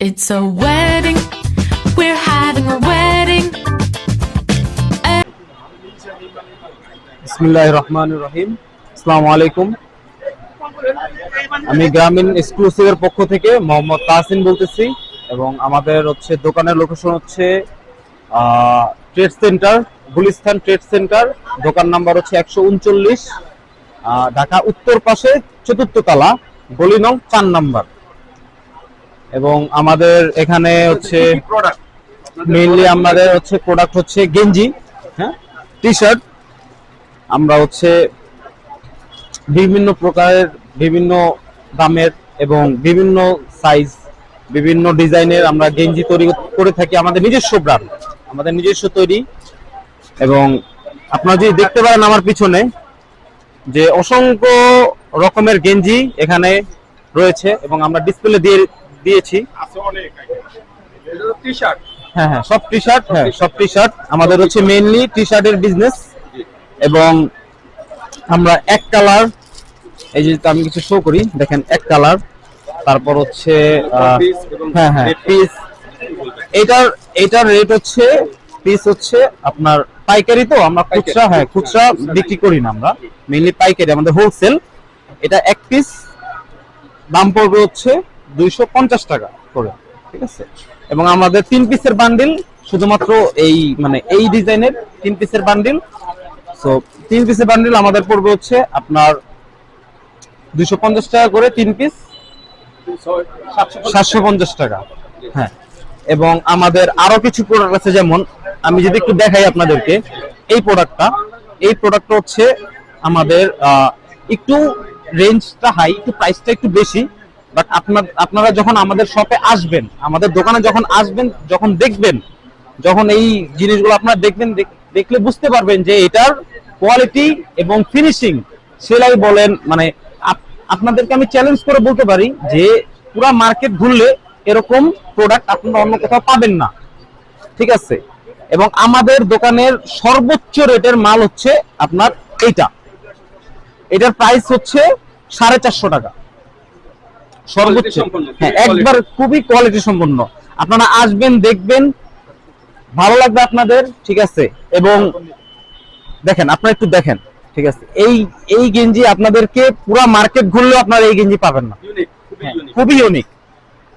It's a wedding. We're having a wedding. বিসমিল্লাহ রহমান রহিম আসসালামু আলাইকুম আমি গ্রামীণ এক্সক্লুসিভের পক্ষ থেকে মোহাম্মদ তাহসিন বলতেছি এবং আমাদের হচ্ছে দোকানের লোকেশন হচ্ছে trade centre Gulistan trade centre দোকান নাম্বার হচ্ছে একশো উনচল্লিশ ঢাকা উত্তর পাশে চতুর্থ তলা, গলি নং চার নাম্বার এবং আমাদের এখানে হচ্ছে মেইনলি আমাদের হচ্ছে প্রোডাক্ট হচ্ছে গেঞ্জি হ্যাঁ? টি শার্ট আমরা হচ্ছে বিভিন্ন প্রকারের বিভিন্ন দামের এবং বিভিন্ন সাইজ বিভিন্ন ডিজাইনের আমরা গেঞ্জি তৈরি করে থাকি আমাদের নিজস্ব ব্র্যান্ড আমাদের নিজস্ব তৈরি। এবং আপনারা যদি দেখতে পারেন আমার পিছনে যে অসংখ্য রকমের গেঞ্জি এখানে রয়েছে এবং আমরা ডিসপ্লে দিয়ে দিয়েছি। হ্যাঁ হ্যাঁ সব টি শার্ট হ্যাঁ সব টি শার্ট আমাদের হচ্ছে মেইনলি টি শার্টের বিজনেস এবং আমরা এক কালার এই যে আমি কিছু শো করি দেখেন এক কালার তারপর হচ্ছে হ্যাঁ হ্যাঁ পিস এটার এটার রেট হচ্ছে পিস হচ্ছে আপনার পাইকারি তো আমরা খুচরা হ্যাঁ খুচরা বিক্রি করি না আমরা মেইনলি পাইকারি আমাদের হোলসেল এটা এক পিস দাম পড়বে হচ্ছে দুইশো পঞ্চাশ টাকা করে ঠিক আছে? এবং আমাদের তিন পিসের বান্ডিল শুধুমাত্র এই মানে এই ডিজাইনের তিন পিসের বান্ডিল সো তিন পিসের বান্ডিল আমাদের পড়বে হচ্ছে আপনার দুইশো পঞ্চাশ টাকা করে তিন পিস। সাতশো পঞ্চাশ। টাকা হ্যাঁ। এবং আমাদের আরও কিছু প্রোডাক্ট আছে যেমন আমি যদি একটু দেখাই আপনাদেরকে এই প্রোডাক্টটা এই প্রোডাক্টটা হচ্ছে আমাদের একটু রেঞ্জটা হাই একটু প্রাইসটা একটু বেশি। বাট আপনার, আপনারা যখন আমাদের শপে আসবেন, আমাদের দোকানে যখন আসবেন, যখন দেখবেন, যখন এই জিনিসগুলো আপনারা দেখবেন দেখলে বুঝতে পারবেন যে এটার কোয়ালিটি এবং ফিনিশিং সেলাই বলেন মানে আপ- আপনাদেরকে আমি চ্যালেঞ্জ করে বলতে পারি যে পুরা মার্কেট ঘুরলে এরকম প্রোডাক্ট আপনারা অন্য কোথাও পাবেন না। ঠিক আছে? এবং আমাদের দোকানের সর্বোচ্চ রেটের মাল হচ্ছে আপনার এইটা। এটার প্রাইস হচ্ছে সাড়ে চারশো টাকা। সর্বোচ্চ। হ্যাঁ একবার খুবই কোয়ালিটি সম্পন্ন। আপনারা আসবেন দেখবেন ভালো লাগবে আপনাদের ঠিক আছে? এবং দেখেন আপনারা একটু দেখেন ঠিক আছে? এই এই গেঞ্জি আপনাদেরকে পুরো মার্কেট ঘুরলেও আপনারা এই গেঞ্জি পাবেন না। হ্যাঁ, খুবই ইউনিক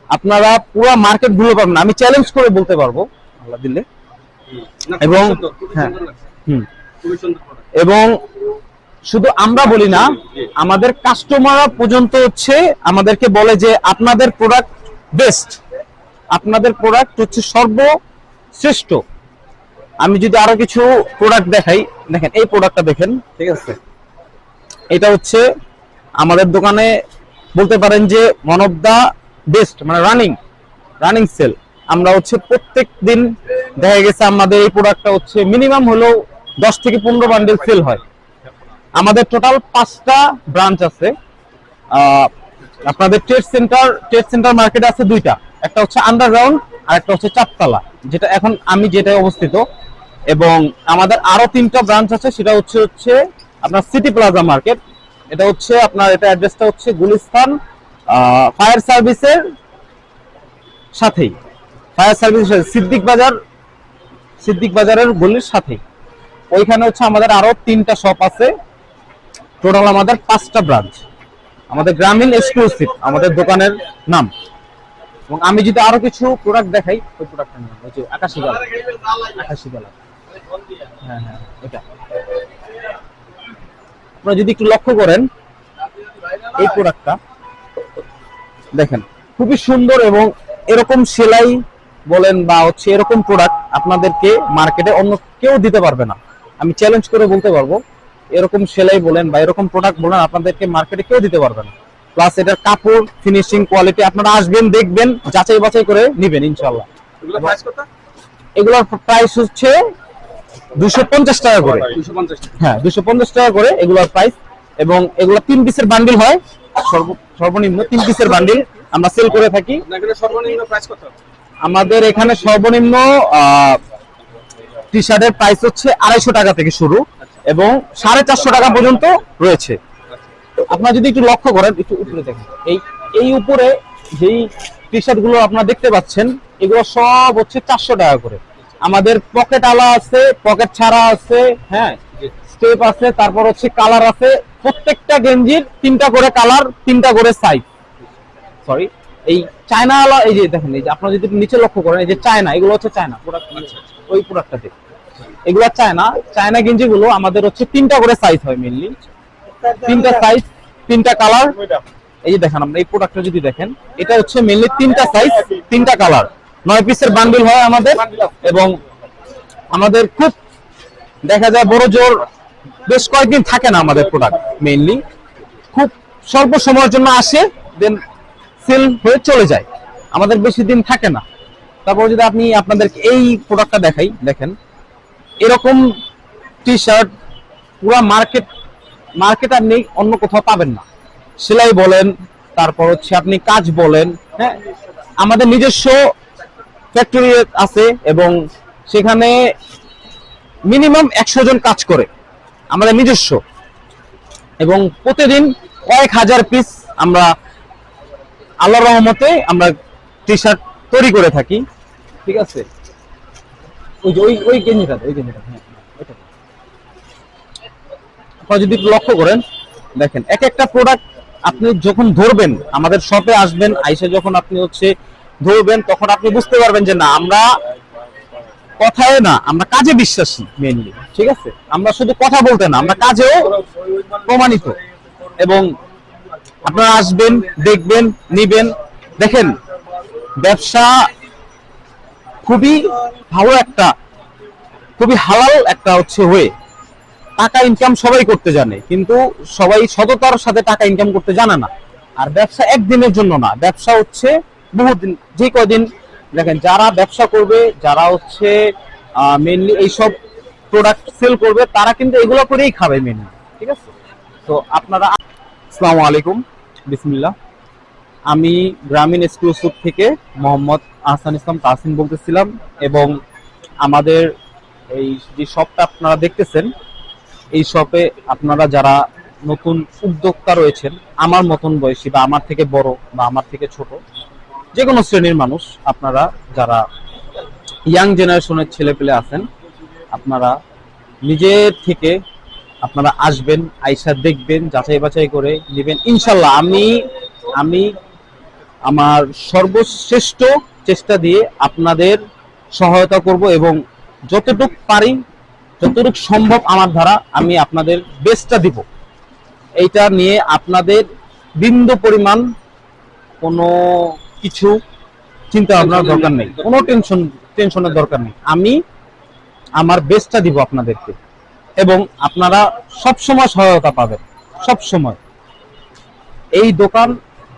আপনারা পুরো মার্কেট ঘুরে পাবেন না। আমি চ্যালেঞ্জ করে বলতে পারব আল্লাহ দিলে। এবং হ্যাঁ হুম। এবং শুধু আমরা বলি না, আমাদের কাস্টমাররা পর্যন্ত হচ্ছে আমাদেরকে বলে যে আপনাদের প্রোডাক্ট বেস্ট আপনাদের প্রোডাক্ট হচ্ছে সর্বশ্রেষ্ঠ। আমি যদি আরও কিছু প্রোডাক্ট দেখাই, দেখেন, এই প্রোডাক্টটা দেখেন, ঠিক আছে? এটা হচ্ছে আমাদের দোকানে বলতে পারেন যে ওয়ান অফ দা বেস্ট মানে রানিং রানিং সেল আমরা হচ্ছে প্রত্যেক দিন দেখা গেছে আমাদের এই প্রোডাক্টটা হচ্ছে মিনিমাম হলেও দশ থেকে পনেরো বান্ডেল সেল হয়। আমাদের টোটাল পাঁচটা ব্রাঞ্চ আছে। আপনাদের trade centre trade centre market আছে দুইটা। একটা হচ্ছে আন্ডারগ্রাউন্ড আর একটা হচ্ছে চারতলা যেটা এখন আমি যেটায় অবস্থিত। এবং আমাদের আরও তিনটা ব্রাঞ্চ আছে, সেটা হচ্ছে হচ্ছে আপনার সিটি প্লাজা মার্কেট এটা হচ্ছে আপনার, এটা অ্যাড্রেসটা হচ্ছে গুলিস্তান ফায়ার সার্ভিসের সাথেই। ফায়ার সার্ভিস সিদ্দিক বাজার, সিদ্দিক বাজারের গলির সাথেই। ওইখানে হচ্ছে আমাদের আরও তিনটা শপ আছে। টোটাল আমাদের পাঁচটা ব্রাঞ্চ আমাদের গ্রামীণ এক্সক্লুসিভ আমাদের দোকানের নাম। এবং আমি যদি আরও কিছু প্রোডাক্ট দেখাই, ওই প্রোডাক্টের নাম যে আকাশি কালার আকাশি কালার হ্যাঁ হ্যাঁ এটা। আপনারা যদি একটু লক্ষ্য করেন, এই প্রোডাক্টটা দেখেন, খুবই সুন্দর এবং এরকম সেলাই বলেন বা হচ্ছে এরকম প্রোডাক্ট আপনাদেরকে মার্কেটে অন্য কেউ দিতে পারবে না। আমি চ্যালেঞ্জ করে বলতে পারব এরকম সেলাই বলেন বা এরকম প্রোডাক্ট বলেন আপনাদেরকে মার্কেটে কেউ দিতে পারবে না। প্লাস এটার কাপড় ফিনিশিং কোয়ালিটি আপনারা আসবেন দেখবেন যাচাই বাছাই করে নিবেন ইনশাল্লাহ এগুলোর প্রাইস হচ্ছে দুশো পঞ্চাশ টাকা করে। হ্যাঁ দুশো পঞ্চাশ টাকা করে এগুলোর প্রাইস এবং এগুলো তিন পিসের বান্ডিল হয়। সর্বনিম্ন তিন পিসের বান্ডিল আমরা সেল করে থাকি। আমাদের এখানে সর্বনিম্ন টি শার্টের প্রাইস হচ্ছে আড়াইশো টাকা থেকে শুরু। এবং সাড়ে চারশো টাকা পর্যন্ত রয়েছে। আপনারা যদি একটু লক্ষ্য করেন, একটু উপরে দেখেন। এই এই উপরে যেই টি শার্টগুলো আপনারা দেখতে পাচ্ছেন, এগুলো সব হচ্ছে চারশো টাকা করে। আমাদের পকেট আলা আছে পকেট ছাড়া আছে হ্যাঁ? স্টেপ আছে, তারপর হচ্ছে কালার আছে। প্রত্যেকটা গেঞ্জির তিনটা করে কালার তিনটা করে সাইজ সরি এই চায়না আলা, এই যে দেখেন, এই যে আপনারা যদি নিচে লক্ষ্য করেন, এই যে চায়না এগুলো হচ্ছে চায়না প্রোডাক্ট ওই প্রোডাক্টটাতে এগুলো চায়না। চায়না গেঞ্জি গুলো আমাদের হচ্ছে তিনটা করে সাইজ হয় মেনলি তিনটা সাইজ তিনটা কালার এই যে দেখেন আমরা এই প্রোডাক্টটা যদি দেখেন, এটা হচ্ছে মেনলি তিনটা সাইজ তিনটা কালার নয় পিসের বান্ডিল হয় আমাদের এবং আমাদের খুব দেখা যায় বড় জোর বেশ কয়েকদিন থাকে না আমাদের প্রোডাক্ট মেইনলি খুব স্বল্প সময়ের জন্য আসে দেন সেল হয়ে চলে যায়। আমাদের বেশি দিন থাকে না। তারপর যদি আপনি আপনাদেরকে এই প্রোডাক্টটা দেখাই, দেখেন এরকম টি শার্ট পুরো মার্কেট মার্কেট আপনি অন্য কোথাও পাবেন না। সেলাই বলেন, তারপর হচ্ছে আপনি কাজ বলেন হ্যাঁ? আমাদের নিজস্ব ফ্যাক্টরি আছে এবং সেখানে মিনিমাম একশো জন কাজ করে, আমাদের নিজস্ব। এবং প্রতিদিন কয়েক হাজার পিস আমরা আল্লাহর রহমতে আমরা টি শার্ট তৈরি করে থাকি। ঠিক আছে? ওই যে, ওই ওই গেঞ্জিটা ওই গেঞ্জিটা হ্যাঁ আপনারা যদি লক্ষ্য করেন, দেখেন, এক একটা প্রোডাক্ট আপনি যখন ধরবেন, আমাদের শপে আসবেন, আইসে যখন আপনি হচ্ছে ধরবেন, তখন আপনি বুঝতে পারবেন যে না, আমরা কথায় না, আমরা কাজে বিশ্বাসী মেনলি ঠিক আছে? আমরা শুধু কথা বলতে না, আমরা কাজেও প্রমাণিত। এবং আপনারা আসবেন, দেখবেন, নিবেন। দেখেন, ব্যবসা খুবই ভালো একটা, খুবই হালাল একটা হচ্ছে হয়ে টাকা ইনকাম সবাই করতে জানে, কিন্তু সবাই সততার সাথে টাকা ইনকাম করতে জানে না। আর ব্যবসা একদিনের জন্য না, ব্যবসা হচ্ছে বহুদিন যে কদিন দেখেন, যারা ব্যবসা করবে, যারা হচ্ছে মেনলি এইসব প্রোডাক্ট সেল করবে, তারা কিন্তু এগুলো করেই খাবে মেনলি ঠিক আছে? তো আপনারা, আসসালামু আলাইকুম, বিসমিল্লাহ। আমি গ্রামীণ এক্সক্লুসিভ থেকে মোহাম্মদ আহসান ইসলাম তাহসিন বলতেছিলাম এবং আমাদের এই যে শপটা আপনারা দেখতেছেন, এই শপে আপনারা যারা নতুন উদ্যোক্তা রয়েছেন, আমার মতন বয়সী বা আমার থেকে বড় বা আমার থেকে ছোট যে কোনো শ্রেণির মানুষ, আপনারা যারা ইয়াং জেনারেশনের ছেলেপেলে আছেন, আপনারা নিজের থেকে আপনারা আসবেন, আইসা দেখবেন যাচাই বাছাই করে নেবেন। ইনশাল্লাহ আমি আমি আমার সর্বশ্রেষ্ঠ চেষ্টা দিয়ে আপনাদের সহায়তা করব এবং যতটুকু পারি যতটুকু সম্ভব আমার দ্বারা আমি আপনাদের বেস্টটা দিব। এইটা নিয়ে আপনাদের বিন্দু পরিমাণ কোনো কিছু চিন্তা ভাবনার দরকার নেই। কোনো টেনশন টেনশনের দরকার নেই। আমি আমার বেস্টটা দিব আপনাদেরকে এবং আপনারা সব সময় সহায়তা পাবেন। সব সময় এই দোকান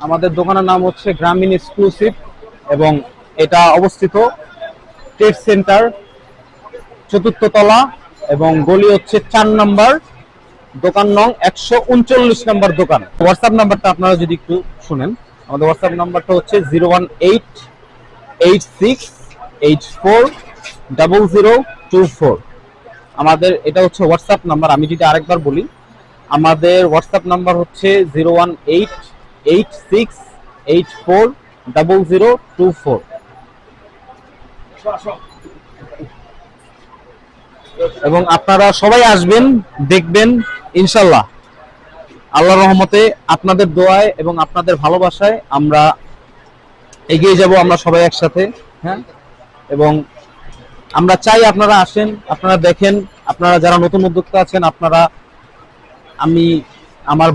আমাদের দোকানের নাম হচ্ছে গ্রামীণ এক্সক্লুসিভ এবং এটা অবস্থিত ট্রেড সেন্টার চতুর্থ তলা এবং গলি হচ্ছে চার নাম্বার দোকান নং একশো উনচল্লিশ নাম্বার দোকান। হোয়াটসঅ্যাপ নাম্বারটা আপনারা যদি একটু শুনেন, আমাদের হোয়াটসঅ্যাপ নাম্বারটা হচ্ছে zero one eight eight six eight four double zero two four. আমাদের এটা হচ্ছে হোয়াটসঅ্যাপ নাম্বার। আমি যদি আরেকবার বলি, আমাদের হোয়াটসঅ্যাপ নাম্বার হচ্ছে zero one eight eight six eight four double zero two four এবং আপনারা সবাই আসবেন, দেখবেন, ইনশাল্লাহ। আল্লাহ রহমতে আপনাদের দোয়ায় এবং আপনাদের ভালোবাসায় আমরা এগিয়ে যাব, আমরা সবাই একসাথে হ্যাঁ? এবং আমরা চাই আপনারা আসেন, আপনারা দেখেন, আপনারা যারা নতুন উদ্যোক্তা আছেন, আপনারা আমি, আমার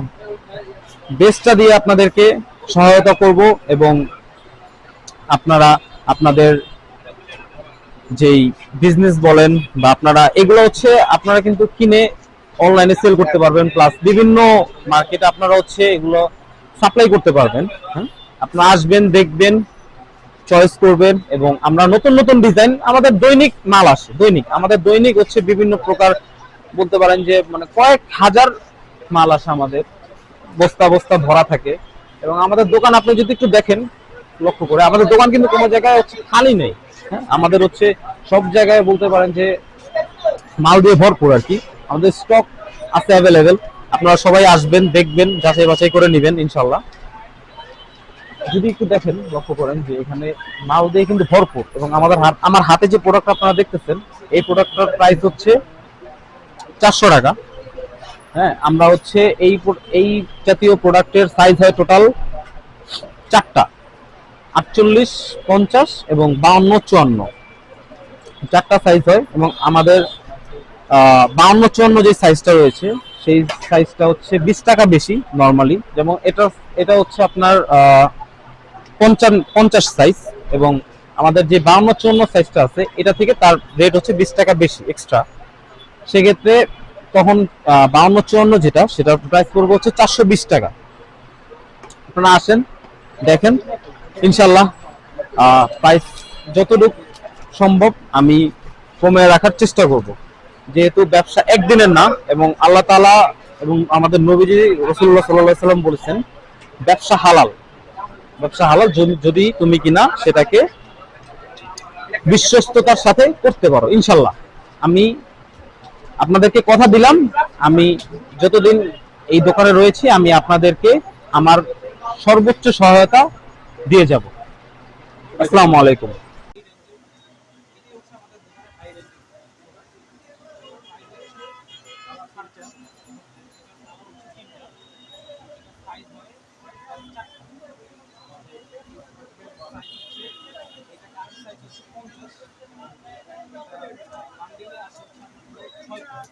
বেস্টটা দিয়ে আপনাদেরকে সহায়তা করব এবং আপনারা আপনাদের যেই বিজনেস বলেন বা আপনারা, এগুলো হচ্ছে আপনারা কিন্তু কিনে অনলাইনে সেল করতে পারবেন প্লাস বিভিন্ন মার্কেটে আপনারা হচ্ছে এগুলো সাপ্লাই করতে পারবেন হ্যাঁ? আপনারা আসবেন, দেখবেন চয়েস করবেন এবং আমরা নতুন নতুন ডিজাইন আমাদের দৈনিক মাল আসে, দৈনিক। আমাদের দৈনিক হচ্ছে বিভিন্ন প্রকার, বলতে পারেন যে মানে কয়েক হাজার মাল আসে আমাদের। বস্তা বস্তা ভরা থাকে। এবং আমাদের দোকান আপনি যদি একটু দেখেন, লক্ষ্য করে, আমাদের দোকান কিন্তু কোনো জায়গায় হচ্ছে খালি নেই। হ্যাঁ আমাদের হচ্ছে সব জায়গায় বলতে পারেন যে মাল দিয়ে ভরপুর আর কি। আমাদের স্টক আছে অ্যাভেলেবেল আপনারা সবাই আসবেন, দেখবেন, যাচাই বাছাই করে নেবেন ইনশাল্লাহ যদি একটু দেখেন, লক্ষ্য করেন যে এখানে মাল দিয়ে কিন্তু ভরপুর। এবং আমাদের আমার হাতে যে প্রোডাক্ট আপনারা দেখতেছেন, এই প্রোডাক্টটার প্রাইস হচ্ছে চারশো টাকা। হ্যাঁ আমরা হচ্ছে এই এই জাতীয় প্রোডাক্টের সাইজ হয় টোটাল চারটা। আটচল্লিশ, পঞ্চাশ এবং বাউন্ন, চুয়ান্ন। চারটা সাইজ হয় এবং আমাদের বাউন্ন, চুয়ান্ন যে সাইজটা রয়েছে, সেই সাইজটা হচ্ছে বিশ টাকা বেশি নর্মালি যেমন এটা এটা হচ্ছে আপনার পঞ্চান্ন, পঞ্চাশ সাইজ এবং আমাদের যে বাউন্ন, চুয়ান্ন সাইজটা আছে, এটা থেকে তার রেট হচ্ছে বিশ টাকা বেশি এক্সট্রা সেক্ষেত্রে তখন বাউন্ন চুয়ান্ন যেটা, সেটার প্রাইস পড়বে হচ্ছে চারশো বিশ টাকা। আপনারা আসেন, দেখেন ইনশাল্লাহ প্রাইস যতটুকু সম্ভব আমি কমে রাখার চেষ্টা করব। যেহেতু ব্যবসা একদিনের না, এবং আল্লাহ তাআলা এবং আমাদের নবীজি রসুল্লাহ সাল্লাহ সাল্লাম বলেছেন, ব্যবসা হালাল। ব্যবসা হালাল যদি তুমি কিনা সেটাকে বিশ্বস্ততার সাথে করতে পারো ইনশাল্লাহ আমি আপনাদেরকে কথা দিলাম। আমি যতদিন এই দোকানে রয়েছি, আমি আপনাদেরকে আমার সর্বোচ্চ সহায়তা দিয়ে যাব। আসসালামু আলাইকুম।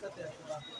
这边是吧？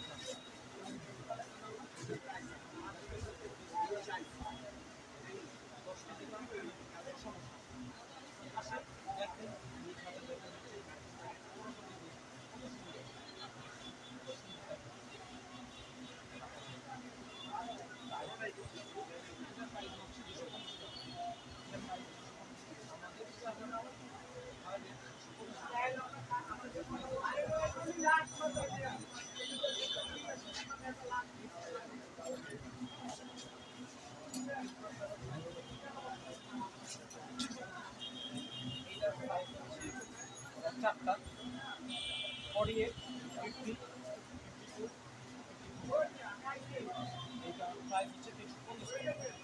চারটা ফর্টি এইট ফিফটি এইটা প্রাইস হচ্ছে তিনশো পঞ্চাশ টাকা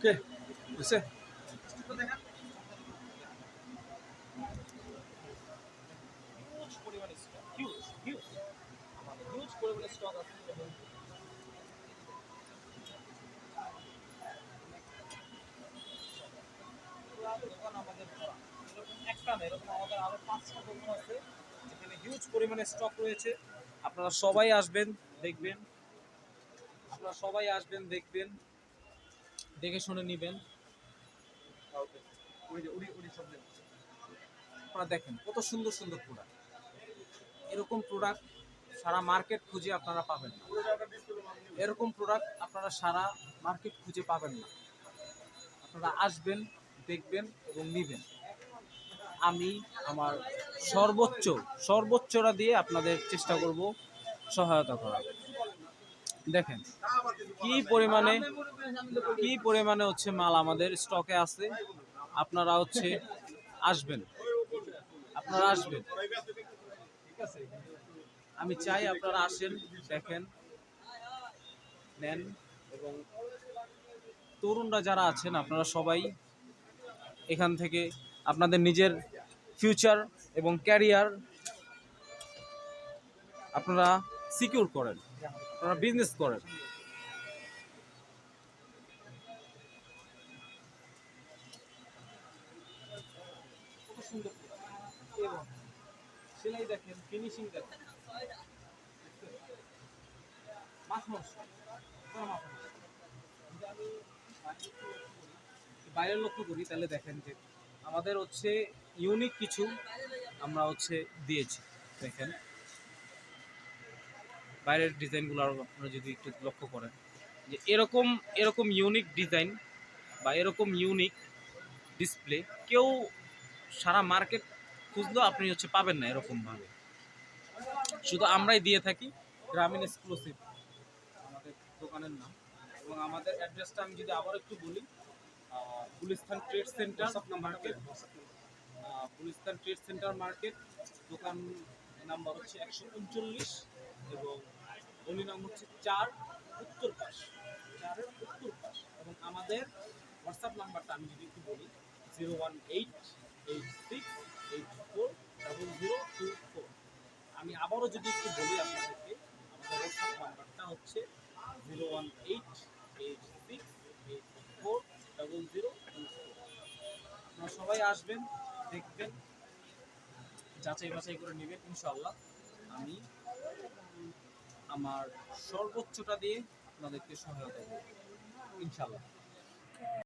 ওকে বুঝছে হিউজ পরিমাণে স্টক রয়েছে আপনারা সবাই আসবেন দেখবেন। আপনারা সবাই আসবেন দেখবেন। দেখে শুনে নিবেন। আপনারা দেখেন কত সুন্দর সুন্দর প্রোডাক্ট এরকম প্রোডাক্ট সারা মার্কেট খুঁজে আপনারা পাবেন না। এরকম প্রোডাক্ট আপনারা সারা মার্কেট খুঁজে পাবেন না। আপনারা আসবেন দেখবেন এবং নিবেন। আমি আমার সর্বোচ্চ সর্বোচ্চটা দিয়ে আপনাদের চেষ্টা করব সহায়তা করার। দেখেন, কি পরিমাণে কি পরিমাণে হচ্ছে মাল আমাদের স্টকে আছে, আপনারা হচ্ছে আসবেন। আপনারা আসবেন। আমি চাই আপনারা আসেন, দেখেন, নেন, এবং তরুণরা যারা আছেন, আপনারা সবাই এখান থেকে আপনাদের নিজের ফিউচার এবং ক্যারিয়ার আপনারা সিকিউর করেন। আপনারা বিজনেস করেন। সেলাই দেখেন ফিনিশিং লক্ষ্য করি তাহলে দেখেন যে আমাদের হচ্ছে ইউনিক কিছু আমরা হচ্ছে দিয়েছি। দেখেন। বাইরের ডিজাইনগুলো আরও আপনারা যদি একটু লক্ষ্য করেন যে এরকম এরকম ইউনিক ডিজাইন বা এরকম ইউনিক ডিসপ্লে কেউ সারা মার্কেট খুঁজলেও আপনি হচ্ছে পাবেন না এরকম ভাবে শুধু আমরাই দিয়ে থাকি গ্রামীণ এক্সক্লুসিভ আমাদের দোকানের নাম। এবং আমাদের অ্যাড্রেসটা আমি যদি আবার একটু বলি Gulistan trade centre market Gulistan trade centre market দোকান নাম্বার হচ্ছে একশো উনচল্লিশ এবং গলি নাম হচ্ছে চার উত্তর পাশ। চারের উত্তর পাশ। এবং আমাদের হোয়াটসঅ্যাপ নাম্বারটা আমি যদি একটু বলি, zero one eight eight six eight four double zero two four. আমি আবারও যদি একটু বলি আপনাদেরকে, আমাদের হোয়াটসঅ্যাপ নাম্বারটা হচ্ছে zero one eight eight six eight four double zero two four. আপনারা সবাই আসবেন, দেখবেন, যাচাই বাছাই করে নেবেন ইনশাল্লাহ আমি আমার সর্বোচ্চটা দিয়ে আপনাদেরকে সহায়তা করব ইনশাল্লাহ